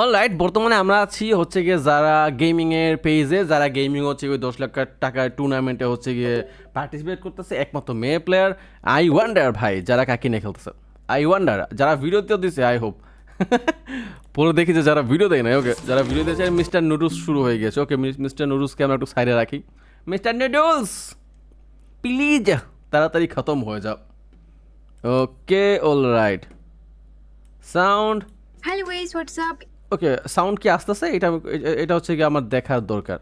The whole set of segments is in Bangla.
অলরাইট বর্তমানে আমরা আছি হচ্ছে গিয়ে যারা গেমিংয়ের পেজে যারা গেমিং হচ্ছে গিয়ে দশ লাখ টাকার টুর্নামেন্টে হচ্ছে গিয়ে পার্টিসিপেট করতেছে, একমাত্র মেয়ে প্লেয়ার আই ওয়ান্ডার ভাই, যারা কাকি নিয়ে খেলতেছে? আই ওয়ান্ডার যারা ভিডিওতেও দিছে আই হোপ পরে দেখি যে যারা ভিডিও দেয় না ওকে যারা ভিডিও দিয়েছে মিস্টার নুডলস শুরু হয়ে গেছে ওকে মিস্টার নুডলসকে আমরা একটু সাইডে রাখি। মিস্টার নুডলস প্লিজ তাড়াতাড়ি খতম হয়ে যাও। Okay all right sound hello ওকে সাউন্ড কি আসতেছে এটা আমি- এ- এটা হচ্ছে কি আমার দেখার দরকার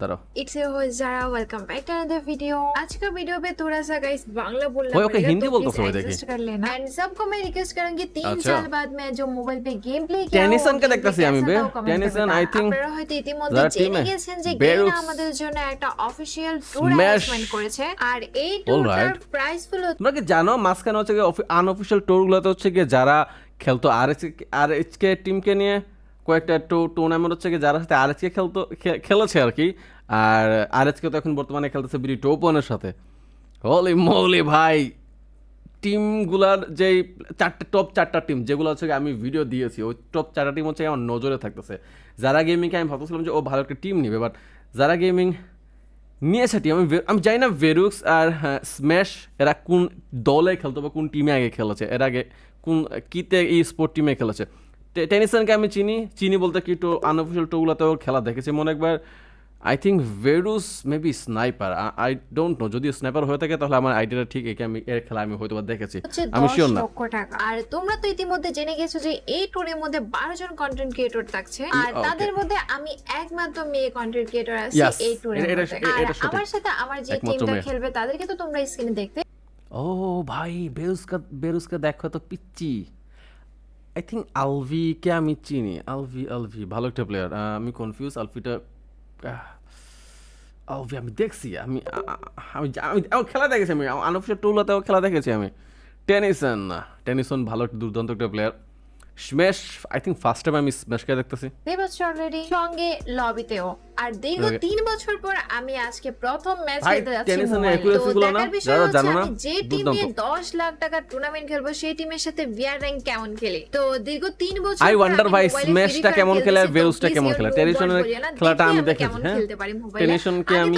দাঁড়াও it's your host Zara welcome back to another video आज का वीडियो पे थोड़ा सा गाइस बांग्ला बोलना ओए, ओके, पड़ेगा, हिंदी तो बोल दो please थोड़ी देखी। adjust कर लेना एंड सबको मैं रिक्वेस्ट करूंगी तीन अच्छा। साल बाद मैं जो मोबाइल पे गेम प्ले किया টেনিসন কে gameplay দেখতাছি আমি कैसा বে। था वो comment টেনিসন, করবেন। I think আপনারা হয়তো ইতিমধ্যে যারা জেনে team এ, গেছেন যে বেরুক্স, গেম আমাদের জন্য একটা অফিশিয়াল ট্যুর Smash। অ্যারেঞ্জমেন্ট করেছে আর এই ট্যুরটার Alright. প্রাইসফুল তোমরা কি জানো মাঝখানে হচ্ছে কি আনঅফিসিয়াল ট্যুরগুলোতে হচ্ছে কি যারা খেলতো আর এস আর এইচকে টিমকে নিয়ে কয়েকটা টুর্নামেন্ট হচ্ছে যারা সাথে আর এইচকে খেলতো খেলেছে আর কি আর আর এইচকে তো এখন বর্তমানে খেলতেছে বিডি টোপনের সাথে। হলি মৌলি ভাই টিমগুলার যেই চারটে টপ চারটা টিম যেগুলো হচ্ছে আমি ভিডিও দিয়েছি, ওই টপ চারটা টিম হচ্ছে আমার নজরে থাকতেছে। যারা গেমিংকে আমি ভাবতেছিলাম যে ও ভালো একটা টিম নিবে বাট যারা গেমিং নিয়েছে টিম আমি আমি জানি না ভেরুক্স আর স্ম্যাশ এরা কোন দলে খেলতো বা কোন টিমে আগে খেলেছে, এর আগে কোন, কিতে এই স্পোর্ট টিমে খেলেছে। টেনিসনকে আমি চিনি। চিনি বলতে কি তো আনঅফিসিয়াল টোগুলোতেও খেলা দেখেছি। মনে একবার I think ভেরুস maybe sniper I don't know যদি স্নাইপার হয়ে থাকে তাহলে আমার আইডিয়াটা ঠিক একে আমি এর খেলা আমি হয়তো দেখেছি। আমি শিওর না। আর তোমরা তো ইতিমধ্যে জেনে গেছো যে এই ট্যুরের মধ্যে বারো জন কন্টেন্ট ক্রিয়েটর থাকছে। আর তাদের মধ্যে আমি একমাত্র মেয়ে কন্টেন্ট ক্রিয়েটর আছি এই মধ্যে। আর আমার সাথে আমার যে টিমটা খেলবে তাদেরকে তো তোমরা স্ক্রিনে দেখতে। ও ভাই বেরুসকা বেরুসকা দেখো তো পিচ্ছি আই থিঙ্ক আলভিকে আমি চিনি। আলভি আলভি ভালো একটা প্লেয়ার আমি কনফিউজ আলভিটা আলভি আমি দেখছি, আমি আমি আমি খেলা দেখেছি আমি। আনঅফিসিয়াল টুলাতেও খেলা দেখেছি আমি। টেনিসন টেনিসন ভালো একটা দুর্দান্ত একটা player Smash I think first time আমি স্ম্যাশকে দেখতেছি। সঙ্গে লবিতেও আর দীর্ঘ তিন বছর পর আমি আজকে প্রথম ম্যাচ খেলতে যাচ্ছি দেখার বিষয় হচ্ছে আমি যে টিম। নিয়ে দশ লাখ টাকার টুর্নামেন্ট খেলব সেই টিমের সাথে ভিআর র্যাঙ্ক কেমন খেলে? তো দীর্ঘ তিন বছর আই ওয়ান্ডার ভাই স্ম্যাশটা কেমন খেলে আর বেরুসটা কেমন খেলে? টেনিসনের খেলাটা আমি দেখেছি হ্যাঁ? টেনিশনকে আমি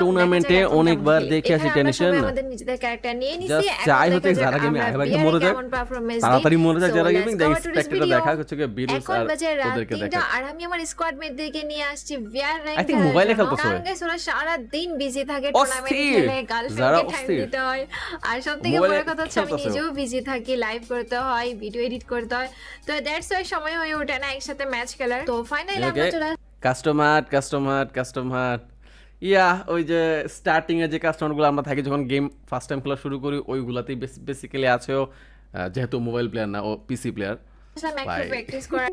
টুর্নামেন্টে অনেকবার দেখে আসি টেনিশন আমাদের নিজেদের ক্যারেক্টার নিয়ে নিছি চাই হতে যারা আমরা আগে আগে মরে যায়। তাড়াতাড়ি মরে যায় যারা গেমিং. দেখা হচ্ছে কি বিরুস আর ওদেরকে দেখা আর আমি আমার স্কোয়াড মেটদেরকে নিয়ে আসছি ভিআর র্যাঙ্ক I think মোবাইলে খেলতেছে ওরা। গাইস ওরা সারা দিন বিজি থাকে। টুর্নামেন্ট খেলে গার্লফ্রেন্ডকে টাইম অস্থির। দিতে হয়। আর সব থেকে মোবাইলে বড় কথা হচ্ছে আমি নিজেও বিজি থাকি লাইভ করতে হয় ভিডিও এডিট করতে হয়। তো দ্যাটস ওয়াই সময় হয়ে ওঠে না একসাথে ম্যাচ খেলার। তো ফাইনালি আমরা চলে কাস্টমার কাস্টমার কাস্টমার ইয়া ওই যে স্টার্টিং এ যে কাস্টমারগুলো আমরা থাকি যখন গেম ফার্স্ট টাইম খেলা শুরু করি ওইগুলাতেই বেসিক্যালি আছেও যেহেতু মোবাইল প্লেয়ার না ও পিসি প্লেয়ার আসলাম একটু ভাই। প্র্যাকটিস করার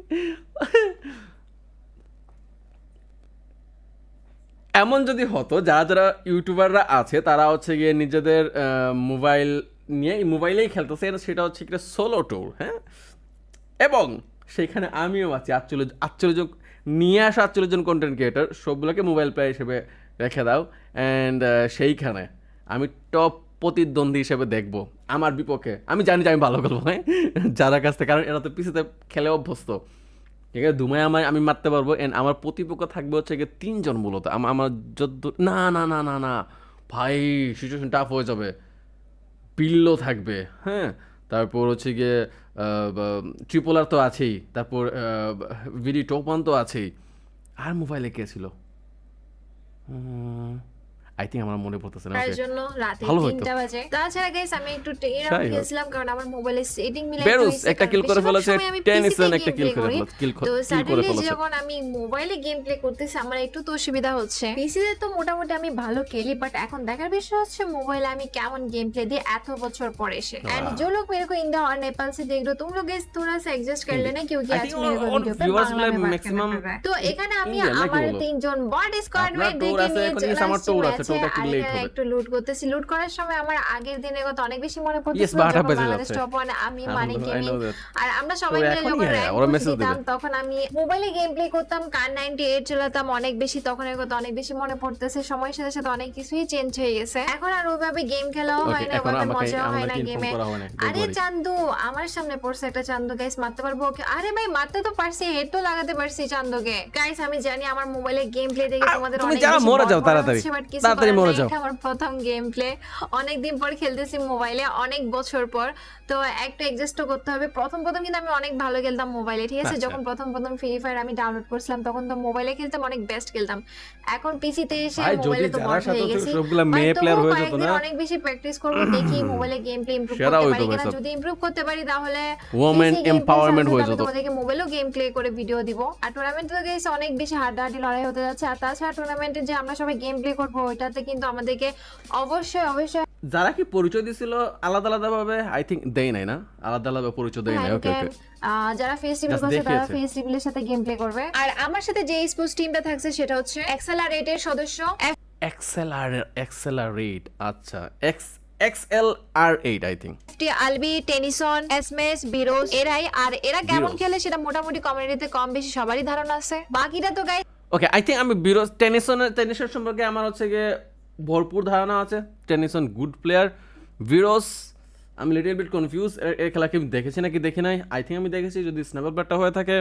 এমন যদি হতো, যারা যারা ইউটিউবাররা আছে, তারা হচ্ছে গিয়ে নিজেদের মোবাইল নিয়ে মোবাইলেই খেলতেছে সেটা হচ্ছে একটা সোলো ট্যুর হ্যাঁ? এবং সেখানে আমিও আছি, আটচল্লিশ আটচল্লিশ নিয়ে আসা আটচল্লিশ জন কন্টেন্ট ক্রিয়েটার সবগুলোকে মোবাইল প্লেয়ার হিসেবে রেখে দাও অ্যান্ড সেইখানে আমি টপ প্রতিদ্বন্দ্বী হিসেবে দেখব, আমার বিপক্ষে। আমি জানি যে আমি ভালো খেলব হ্যাঁ? যারা কাছ থেকে, কারণ এরা তো পিছিয়ে খেলে অভ্যস্ত। ঠিক আছে? দুমায় আমার আমি মারতে পারব। এন্ড আমার প্রতিপক্ষ থাকবে হচ্ছে গিয়ে তিনজন মূলত। আম- আমার যত না না না না না। ভাই সিচুয়েশন টাফ হয়ে যাবে। পিল্লো থাকবে হ্যাঁ? তারপর হচ্ছে গিয়ে ট্রিপোলার তো আছেই। তারপর ভিডি টোপান তো আছেই। আর মোবাইলে কে ছিল? আই থিঙ্ক আমার মনে পড়তেছে না তার okay. জন্য রাতে ভালো হতো। তিনটা বাজে তাছাড়া গাইস আমি একটু টেন তাই হোক। খেলছিলাম কারণ আমার মোবাইলে সেটিং মিলাই বেরুস একটা কিল করে ফেলেছে টেনিসন একটা কিল করে ফেলেছে কিল তো কিল করে সাডেনলি ফেলেছে যখন আমি মোবাইলে গেম প্লে করতেছি আমার একটু তো অসুবিধা হচ্ছে পিসিতে তো মোটামুটি আমি ভালো খেলি বাট এখন দেখার বিষয় হচ্ছে মোবাইলে আমি কেমন गेम प्ले दिए एत बच्चों पर एसे एंड जो लोग मेरे को इंडिया और नेपाल से देख रहे हो तुम लोग इस थोड़ा सा एडजस्ट कर लेना क्योंकि I आज think मेरे को all वीडियो पे viewers बांग्ला গুলো में बात करना maximum पड़ रहा है तो এখানে আমি Indian নাকি আমার বলো? তিনজন বড স্কোয়াড আপনার মেট tour দেখে আছে, নিয়ে এখন চলে আমার আসছি tour আছে, ওটা একটু লেট হবে। একটু লুট করতেছি। লুট করার সময় আমার আগের দিনের কথা অনেক বেশি মনে পড়তেছিল বাংলাদেশ টপ ওয়ান আমি মানি গেমিং আর আমরা সবাই মিলে যখন হ্যাঁ, র্যাঙ্ক দিতাম তখন আমি মোবাইলে গেম প্লে করতাম কার নাইনটি এইট চালাতাম অনেক বেশি তখন এর কথা অনেক বেশি মনে পড়তেছে। সময়ের সাথে সাথে অনেক কিছুই চেঞ্জ হয়ে গেছে। এখন আর ওইভাবে গেম খেলাও হয় না এখন ওইভাবে মজাও হয় না গেমে আরে চান্দু আমার সামনে পড়ছে একটা চান্দু গাইস মারতে পারব ওকে? আরে ভাই মারতে তো পারছি হেড তো লাগাতে পারছি চান্দুকে। গাইস আমি জানি আমার মোবাইলে গেম প্লে দেখে তোমাদের অনেক বেশি মরে যাও তাড়াতাড়ি। কিছু তাড়াতাড়ি মরে যাও। আমার প্রথম গেম প্লে অনেকদিন পর খেলতেছি মোবাইলে অনেক বছর পর। তো একটু অ্যাডজাস্টও করতে হবে। প্রথম প্রথম কিন্তু আমি অনেক ভালো খেলতাম মোবাইলে ঠিক আছে? আচ্ছা। যখন প্রথম প্রথম ফ্রি ফায়ার আমি ডাউনলোড করছিলাম তখন তো মোবাইলে খেলতাম অনেক বেস্ট খেলতাম। এখন পিসিতে এসে মোবাইলে তো মড হয়ে গেছি। সবগুলা মেয়ে প্লেয়ার হয়ে যেত না? অনেক বেশি প্র্যাকটিস করব দেখি মোবাইলে গেম প্লে ইমপ্রুভ করতে পারি কিনা। যদি ইমপ্রুভ করতে পারি তাহলে empowerment সাথে হয়ে যেত। তোমাদেরকে মোবাইলেও গেম প্লে করে ভিডিও দিব। আর টুর্নামেন্টে তো গেছে অনেক বেশি হাড্ডাহাড্ডি লড়াই হতে যাচ্ছে। আর তাছাড়া টুর্নামেন্টে যে আমরা সবাই গেম প্লে করব ওইটাতে কিন্তু আমাদেরকে অবশ্যই অবশ্যই যারা কি পরিচয় দিছিল আলাদা আলাদা ভাবে আই থিঙ্ক দেই নাই না? আলাদা আলাদা পরিচয় দেই নাই? ওকে ওকে যারা Just করছে তারা। ফেস্টিভ্যালের সাথে গেম প্লে করবে। আর আমার সাথে যে স্পোর্টস টিমটা থাকছে সেটা হচ্ছে এক্সেলারেটের সদস্য। এক্সেলার এক্সেলারেট আচ্ছা এক্স এক্সএল আর এইট আই থিঙ্ক এফটি আলবি টেনিসন এসমেস বিরোজ এরাই। আর এরা কেমন খেলে সেটা মোটামুটি কমিউনিটিতে কম বেশি সবারই ধারণা আছে। বাকিটা তো গাই ওকে আই থিঙ্ক আমি বিরোজ টেনিসনের টেনিসের সম্পর্কে আমার হচ্ছে গিয়ে ভরপুর ধারণা আছে। টেনিসন গুড প্লেয়ার বিরোজ আমি লিটল বিট কনফিউজ এর খেলাকে আমি দেখেছি নাকি দেখি নাই? আই থিঙ্ক আমি দেখেছি, যদি স্ন্যাপার ব্যাটটা হয়ে থাকে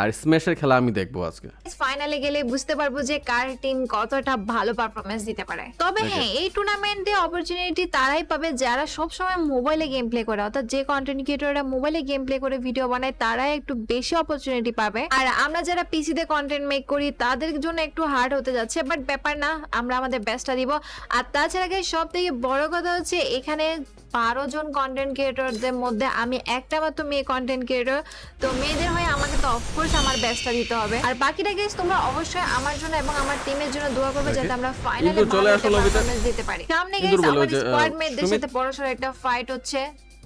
আর স্ম্যাশের খেলা আমি দেখব আজকে। ফাইনালে গেলে বুঝতে পারব যে কার টিম কতটা ভালো পারফরমেন্স দিতে পারে। তবে হ্যাঁ এই টুর্নামেন্টে অপরচুনিটি তারাই পাবে যারা সব সময় মোবাইলে গেম প্লে করে। অর্থাৎ যে কন্টেন্ট ক্রিয়েটররা মোবাইলে গেম প্লে করে ভিডিও বানায় তারাই একটু বেশি অপরচুনিটি পাবে। আর আমরা যারা পিসিতে কন্টেন্ট মেক করি তাদের জন্য একটু হার্ড হতে যাচ্ছে। বাট ব্যাপার না আমরা আমাদের বেস্টটা দিব। আর তাছাড়া সব থেকে বড় কথা হচ্ছে এখানে বারো জন কন্টেন্ট ক্রিয়েটরদের মধ্যে আমি একটা মাত্র মেয়ে কন্টেন্ট ক্রিয়েটর তো মেয়েদের হয়ে আমাকে তো অফকোর্স আমার ব্যস্ত দিতে হবে। আর বাকিটা গেস তোমরা অবশ্যই আমার জন্য এবং আমার টিমের জন্য দোয়া করবে যাতে আমরা ফাইনালে ভালো দিতে পারি। সামনে গেস আমাদের স্কোয়াড মেয়েদের সাথে সাথে পড়াশোনা একটা ফাইট হচ্ছে।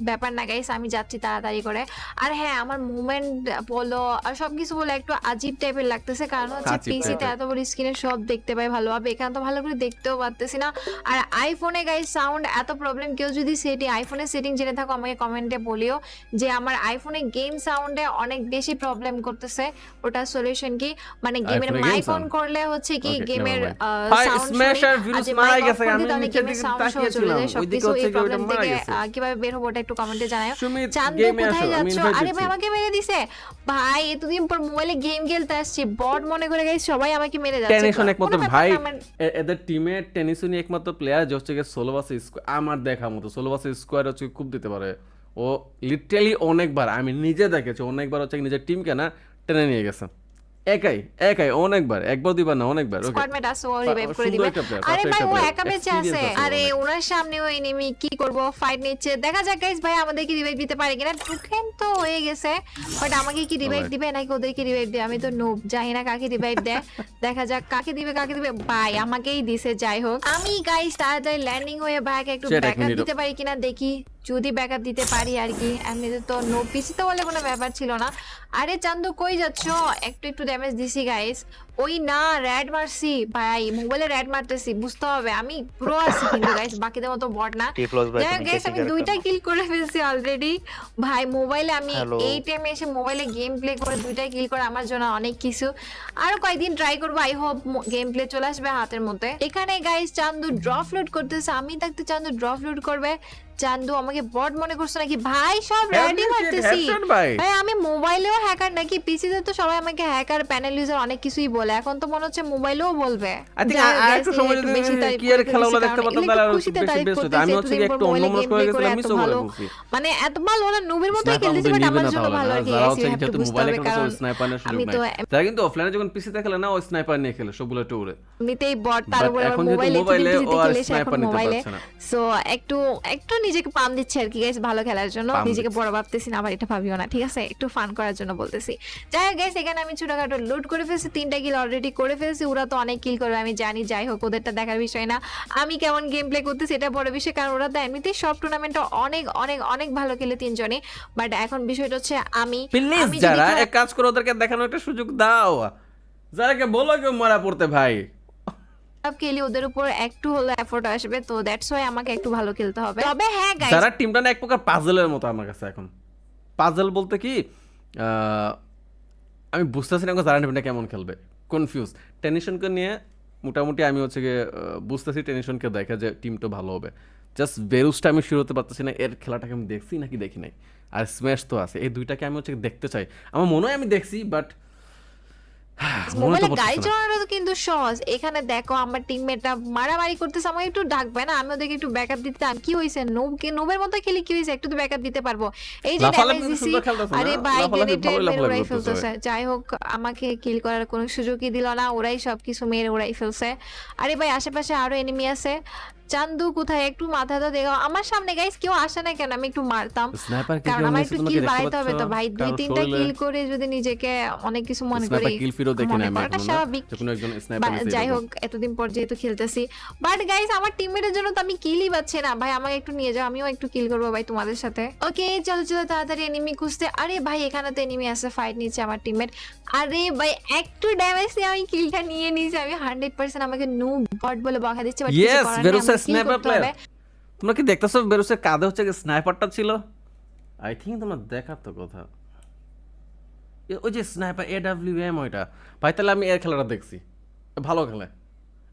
ব্যাপার না গাইস আমি যাচ্ছি তাড়াতাড়ি করে। আর হ্যাঁ আমার মুভমেন্ট বলো আর সবকিছু বলে একটু আজীব টাইপের লাগতেছে। কারণ হচ্ছে পিসিতে এত বড় স্ক্রিনে সব দেখতে পাই ভালোভাবে। এখানে তো ভালো করে দেখতেও পারতেছি না। আর আইফোনে গাইস সাউন্ড এত প্রবলেম কেউ যদি সেটি আইফোনের সেটিং জেনে থাকো আমাকে কমেন্টে বলিও যে আমার আইফোনে গেম সাউন্ডে অনেক বেশি প্রবলেম করতেছে। ওটা সলিউশন কি? মানে গেমের মাইক অন করলে হচ্ছে কি গেমের সাউন্ড মারা গেছে, আমি নিচের দিকে তাকিয়েছিলাম, ওইদিকে হচ্ছে কি ওটা মারা গেছে। কীভাবে বের হব ওটা একটু কমেন্টে চান্দু কোথায় যাচ্ছ? আরে ভাই আমাকে মেরে দিছে। ভাই এতদিন পর মোবাইলে গেম খেলতে আসছি বট মনে করে গাইস সবাই আমাকে মেরে যাচ্ছে। টেনিসন একমাত্র ভাই এদের টিমে টেনিসনই একমাত্র প্লেয়ার যে হচ্ছে গিয়ে ষোলো বাসে আমার দেখা মতো ষোলো বাসে স্কোয়ার হচ্ছে খুব দিতে পারে। ও লিটারালি অনেকবার আমি নিজে দেখেছি অনেকবার হচ্ছে নিজের টিমকে না টেনে নিয়ে গেছে। একাই একাই অনেকবার একবার দুইবার না অনেকবার ওকে স্কোয়াড মেট আছে ও রিভাইভ করে দিবে। আরে ভাই ও একা বেঁচে আছে। আরে ওনার সামনে ওই এনিমি কি করব? ফাইট নিচ্ছে। দেখা যাক গাইস ভাই আমাদেরকে রিভাইভ দিতে পারে কিনা। টুকেন তো হয়ে গেছে বাট আমাকে কি রিভাইভ. দিবে? নাকি ওদেরকে রিভাইভ দিবে? আমি তো নোব জানি না কাকে রিভাইভ দেয়। দেখা যাক কাকে দিবে কাকে দিবে? ভাই আমাকেই দিছে যাই হোক। আমি গাইস তাড়াতাড়ি ল্যান্ডিং হয়ে ভাইকে একটু ব্যাকআপ দিতে পারি কিনা দেখি। যদি ব্যাকআপ দিতে পারি আর কি এমনিতে তো নো পিসি তো বলে কোনো ব্যাপার ছিল না। আরে চান্দু কই যাচ্ছ? একটু একটু ড্যামেজ দিছি গাইস ওই না র্যাড মারছি। ভাই মোবাইলে র্যাড মারতেছি বুঝতে হবে। আমি প্রো আছি কিন্তু গাইস বাকিদের মতো বট না। কেসে আমি দুইটা কিল করে ফেলছি অলরেডি ভাই মোবাইলে আমি এই টাইমে এসে মোবাইলে গেম প্লে করে দুইটা কিল করে আমার জন্য অনেক কিছু। আরও কয়েকদিন ট্রাই করব আই হোপ গেম প্লে চলে আসবে হাতের মধ্যে। এখানে গাইস চান্দু ড্রপ লোড করতেছে। আমি থাকতে চান্দু ড্রপ লোড করবে। চান্দু আমাকে বট মনে করছ নাকি? ভাই সব রেডি মারতেছি ভাই। আমি মোবাইলেও হ্যাকার নাকি? পিসিতে তো সবাই আমাকে হ্যাকার প্যানেল ইউজার অনেক কিছুই বলে। এখন তো মনে হচ্ছে মোবাইলেও বলবে। যাই হোক আর একটু সময় যদি কি করে খেলাগুলো দেখতে পারতাম তাহলে আরও বেশি হতো আমি হচ্ছে একটু অন্যমনস্ক হয়ে গেছিলাম করে ভালো। বলছি মানে এত ভালো ওরা নুবের স্নাইপার খেলতেছে বাট আমার না জন্য ভালো না। আর কি যেহেতু মোবাইলে হবে খেলে কারণ স্নাইপার নেওয়ার সুযোগ আমি নাই। তো তারা কিন্তু অফলাইনে যখন পিসিতে খেলে না ও স্নাইপার নিয়ে খেলে সবগুলো টুরে এমনিতেই বট তার উপরে মোবাইলে মোবাইলে ও আর খেলে সে sniper এখন নিতে পারছে না। সো একটু একটু নিজেকে পাম দিচ্ছে আর কি গাইস ভালো খেলার জন্য। নিজেকে বড় ভাবতেছি না আবার এটা ভাবিও না ঠিক আছে? একটু ফান করার জন্য বলতেছি। যাই হোক গাইস এখানে আমি ছোটখাটো লুট করে ফেলছি তিনটা কিল অলরেডি করে ফেলছি ওরা তো অনেক কিল করবে আমি জানি যাই হোক ওদেরটা দেখার বিষয় না। আমি কেমন গেম প্লে করতেছি এটা বড় বিষয় কারণ ওরা তো এমনিতেই সব টুর্নামেন্টে অনেক অনেক অনেক ভালো খেলে তিনজনে বাট এখন বিষয়টা হচ্ছে আমি প্লিজ আমি যারা এক কাজ করে ওদেরকে দেখানোর একটা সুযোগ দাও। যারাকে বলো কেউ মারা পড়তে ভাই। খেলি ওদের উপর একটু হলো এফোর্ট আসবে তো দ্যাটস ওয়াই আমাকে একটু ভালো খেলতে হবে। তবে হ্যাঁ গাইস যারা টিমটা না এক প্রকার পাজেলের মতো আমার কাছে এখন। পাজেল বলতে কি আমি বুঝতেছি না যারা টিমটা কেমন খেলবে। কনফিউজ টেনশনকে নিয়ে মোটামুটি আমি হচ্ছে গিয়ে বুঝতেছি টেনশনকে দেখে যে টিমটা ভালো হবে। জাস্ট বেরুসটা আমি শুরু হতে পারতেছি না এর খেলাটাকে আমি দেখছি নাকি দেখি নাই। আর স্ম্যাশ তো আছে। এই দুইটাকে আমি হচ্ছে দেখতে চাই। আমার মনে হয় আমি দেখছি বাট মনে তো মোবাইলে গাড়ি চালানোটা তো কিন্তু সহজ। এখানে দেখো আমার টিমমেটরা মারামারি করতেছে আমাকে একটু ডাকবে না? আমি ওদেরকে একটু ব্যাকআপ দিতে চাই। কি হয়েছে নোব কি নোবের মতো খেলি কি হয়েছে একটু তো ব্যাকআপ দিতে পারব। এই যে ড্যামেজ দিছি? আরে ভাই লাফালাফি গ্রেনেডে উড়াই ফেলতেছে। যাই হোক আমাকে কিল করার কোনো সুযোগই দিল না ওরাই সবকিছু মেরে উড়াই ফেলছে। আরে ভাই আশেপাশে আরও এনিমি আছে। চান্দু কোথায়? একটু মাথা তো দেখো। আমার সামনে গাইস কেউ আসে না কেন? আমি একটু মারতাম। কারণ আমার একটু কিল বাড়াইতে হবে তো ভাই। দুই তিনটা কিল করে যদি নিজেকে অনেক কিছু মনে করি কিল ফিরও দেখি না আমি করাটা স্বাভাবিক। কোনো একজন স্নাইপার যাই হোক এতদিন পর যেহেতু খেলতেছি। বাট গাইস আমার টিমমেটের জন্য তো আমি কিলই পাচ্ছি না। ভাই আমাকে একটু নিয়ে যাও। আমিও একটু কিল করব ভাই তোমাদের সাথে। ওকে চলো চলো তাড়াতাড়ি এনিমি খুঁজতে। আরে ভাই এখানে তো এনিমি আছে। ফাইট নিচ্ছে আমার টিমমেট আরে ভাই একটু ড্যামেজ দিয়ে আমি কিলটা নিয়ে নিয়েছি। আমি হান্ড্রেড পার্সেন্ট আমাকে নু বট বলে বকা দিচ্ছে বাট Yes, প্লেয়ার তোমরা কি দেখতেছো? বেরুসের কাঁধে হচ্ছে স্নাইপারটা ছিল। আই থিঙ্ক তোমার দেখার তো কথা। ওই যে স্নাইপার এ ডাব্লিউ এম ওইটা। ভাই তাহলে আমি এর খেলাটা দেখছি। ভালো খেলে।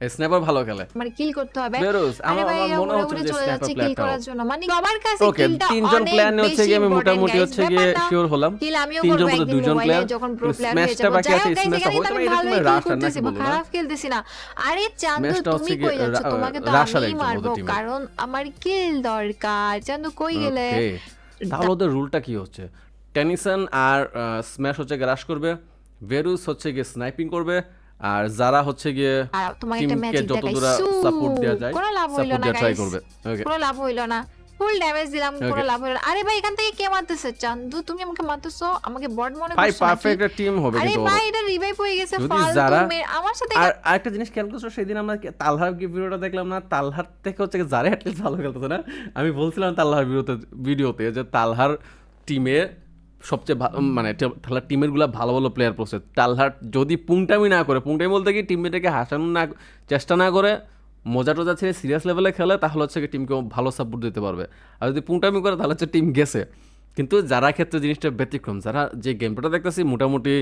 এই স্নাইপার ভালো খেলে। মানে কিল করতে হবে। বেরোস। আমার মনে হচ্ছে যে স্নাইপার কিল করার জন্য। মানে সবার কাছে কিলটা তিনজন নিয়ে হচ্ছে গিয়ে আমি মোটামুটি হচ্ছে গিয়ে শিওর হলাম। কিল আমিও তিনজন বলতে দুজন প্লেয়ার যখন প্রো প্লেয়ার হয়ে যাই হোক guys, এখানে তো আমি বলো না খারাপ খেলতেছি না। আরে চান্দু তুমি কই যাচ্ছ? তোমাকে তো আমি মারবো কারণ আমার কিল দরকার। চান্দু কই গেলে? তাহলে ওদের রুলটা কি হচ্ছে? টেনিসন আর স্ম্যাশ হচ্ছে গ্রাস করবে। ভেরুস হচ্ছে গিয়ে স্নাইপিং করবে। আর যারা হচ্ছে গিয়ে আর টিমকে যত দূর সাপোর্ট দেওয়া যায় কোনো লাভ হইল সাপোর্ট না দেওয়া ট্রাই করবে। ওকে কোনো লাভ হইল না। ফুল ড্যামেজ দিলাম কোনো লাভ হইল না। আরে ভাই এখান থেকে কে মারতেছে? চান্দু তুমি আমাকে মারতেছো? আমাকে বড মনে ভাই করছ নাকি? পারফেক্ট একটা টিম হবে আরে কিন্তু ওরা। ভাই এটা রিভাইভ হয়ে গেছে ফালতু আমার সাথে আর আরেকটা জিনিস খেয়াল করছ সেদিন আমরা তালহার ভিডিওটা দেখলাম না? তালহার থেকে হচ্ছে কি যারা অ্যাটলিস্ট ভালো খেলতেছে না? আমি বলছিলাম তালহার ভিডিওতে ভিডিওতে যে তালহার টিমে সবচেয়ে মানে খেলার টিমেরগুলা ভালো ভালো প্লেয়ার পড়ছে। টালহার যদি পুংটামি না করে পুংটামি বলতে কি টিমটাকে হাসানো না চেষ্টা না করে মজা টজা ছেড়ে সিরিয়াস লেভেলে খেলে তাহলে হচ্ছে টিমকে ভালো সাপোর্ট দিতে পারবে। আর যদি পুংটামি করে তাহলে হচ্ছে টিম গেছে। কিন্তু যারা ক্ষেত্রে জিনিসটা ব্যতিক্রম যারা যে গেমটা দেখতেছি মোটামুটি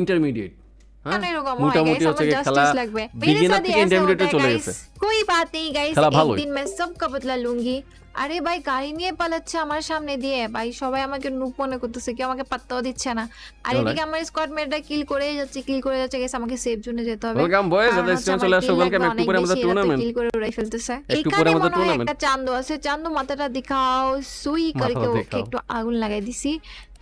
ইন্টারমিডিয়েট হ্যাঁ? মোটামুটি হচ্ছে খেলা ইন্টারমিডিয়েটে চলে গেছে। कोई बात नहीं गाइस খেলা एक ভালোই। दिन मैं सबका बदला लूंगी আরে ভাই গাড়ি নিয়ে পালাচ্ছে আমার সামনে দিয়ে ভাই সবাই আমাকে নুক মনে করতেছে কেউ আমাকে পাত্তাও দিচ্ছে না আর চলে। এদিকে আমার স্কোয়াড মেটটা কিল করেই যাচ্ছে কিল করে যাচ্ছে গেছে আমাকে সেফ জোনে যেতে হবে ওয়েলকাম বয়েজ কারণ দাদা হচ্ছে স্টেশন আমার চলে আসো kill ওয়েলকাম লাগবে একটু অনেক পরে আমাদের বেশি, এরা তো টুর্নামেন্ট kill করে উড়াই ফেলতেছে একটু এখানে পরে আমাদের মনে হয় tournament। একটা চান্দু আছে চান্দু মাথাটা দেখাও সুই করে মাথাটা ওকে দেখাও। একটু আগুন লাগাই দিছি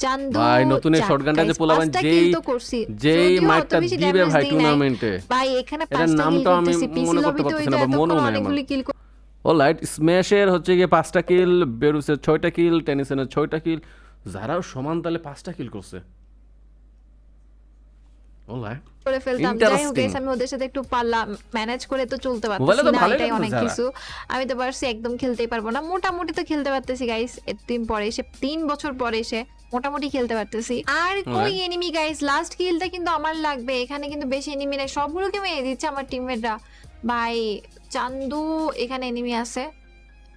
চান্দু ভাই নতুন এই চাক, শটগানটা যে guys, পোলাবেন পাঁচটা যেই kill তো করছি যেই যদিও অত মাইকটা বেশি দিবে damage ভাই দিই নাই। টুর্নামেন্টে ভাই এখানে এটার পাঁচটা কিল নামটাও আমি করতেছি পিসি মনে করতে লবিতে পারতেছি ওই না, যে বা মনেও নাই আমার। অলরাইট স্ম্যাশের হচ্ছে গিয়ে পাঁচটা কিল বেরুসের ছয়টা কিল টেনিসনের ছয়টা কিল যারাও সমান তালে পাঁচটা কিল করছে। অলরাইট করে ফেলতাম। যাই হোক আমি ওদের সাথে একটু পারলাম ম্যানেজ করে তো চলতে পারতেছি না এটাই অনেক কিছু। আমি তো পারছি একদম খেলতেই পারব না। মোটামুটি তো খেলতে পারতেছি গাইস এতদিন পরে এসে তিন বছর পরে এসে মোটামুটি খেলতে পারতেছি। আর কই এনিমি গাইস লাস্ট কিলটা কিন্তু আমার লাগবে। এখানে কিন্তু বেশি এনিমি নাই। সবগুলোকে মেরে দিচ্ছে আমার টিমমেটরা ভাই চান্দু এখানে এনিমি আছে।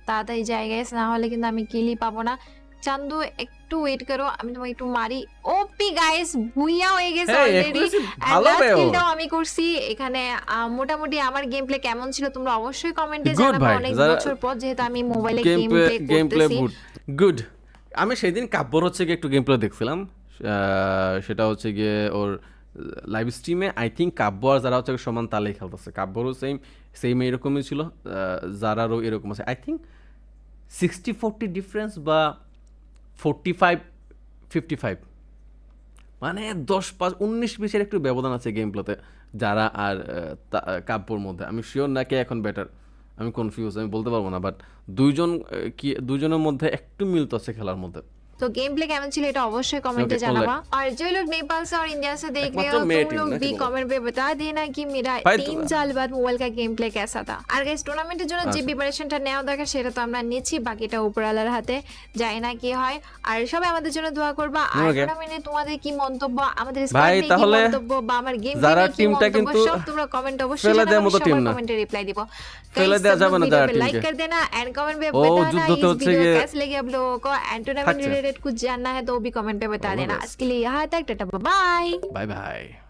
তাড়াতাড়ি জায়গায় না হলে কিন্তু আমি কিলই পাবো না। চান্দু একটু ওয়েট করো আমি তোমাকে একটু মারি। ওপি গাইস ভুইয়া হয়ে গেছে অলরেডি ভালো কিলটাও আমি করছি। এখানে মোটামুটি আমার গেম প্লে কেমন ছিল তোমরা অবশ্যই কমেন্টে জানাবে অনেক বছর পর যেহেতু আমি মোবাইলে game play play game play good good আমি সেদিন কাব্যর হচ্ছে গিয়ে একটু গেম প্লে দেখছিলাম। আহ, সেটা হচ্ছে গিয়ে ওর লাইভ স্ট্রিমে আই থিঙ্ক কাব্য আর যারা হচ্ছে সমান তালেই খেলতেছে। কাব্যরও সেম সেম এরকমই ছিল যারারও এরকম আছে। I think sixty forty difference বা ফোরটি ফাইভ ফিফটি ফাইভ মানে দশ পাঁচ, উনিশ, বিশের একটু ব্যবধান আছে গেম প্লেতে যারা আর কাব্যর মধ্যে। আমি শিওর না কে এখন বেটার আমি কনফিউজ আমি বলতে পারব না বাট দুইজন কি, দুইজনের মধ্যে একটু মিল তো আছে খেলার মধ্যে। তো গেম প্লে কেমন ছিল এটা অবশ্যই কমেন্টে জানাবা। আর যে লোক নেপাল সে আর ইন্ডিয়া সে দেখ रहे हो লোক ভি কমেন্ট পে पे बता देना कि मेरा तीन साल बाद মোবাইল কা গেম প্লে কেসা থা? আর গাইস টুর্নামেন্টের জন্য যে প্রিপারেশনটা নেওয়া দরকার সেটা তো আমরা নেছি বাকিটা উপরালার হাতে। যায় না কি হয়। আর সবাই আমাদের জন্য দোয়া করবা। আর টুর্নামেন্টে তোমাদের কি মন্তব্য আমাদের স্কোয়াডে কি মন্তব্য বা আমার গেম যারা টিমটা কিন্তু সব তোমরা কমেন্ট অবশ্যই জানাবা সবার কমেন্টে রিপ্লাই দিব। ফেলে দেয়া যাবে না যারা লাইক কর দেনা এন্ড কমেন্ট पे बताना इस वीडियो कैसे लगी आप लोगों को एंड टूर्नामेंट रिलेटेड कुछ जानना है तो भी कॉमेंट पे बता देना। आज के लिए यहाँ तक टाटा बाय बाय बाय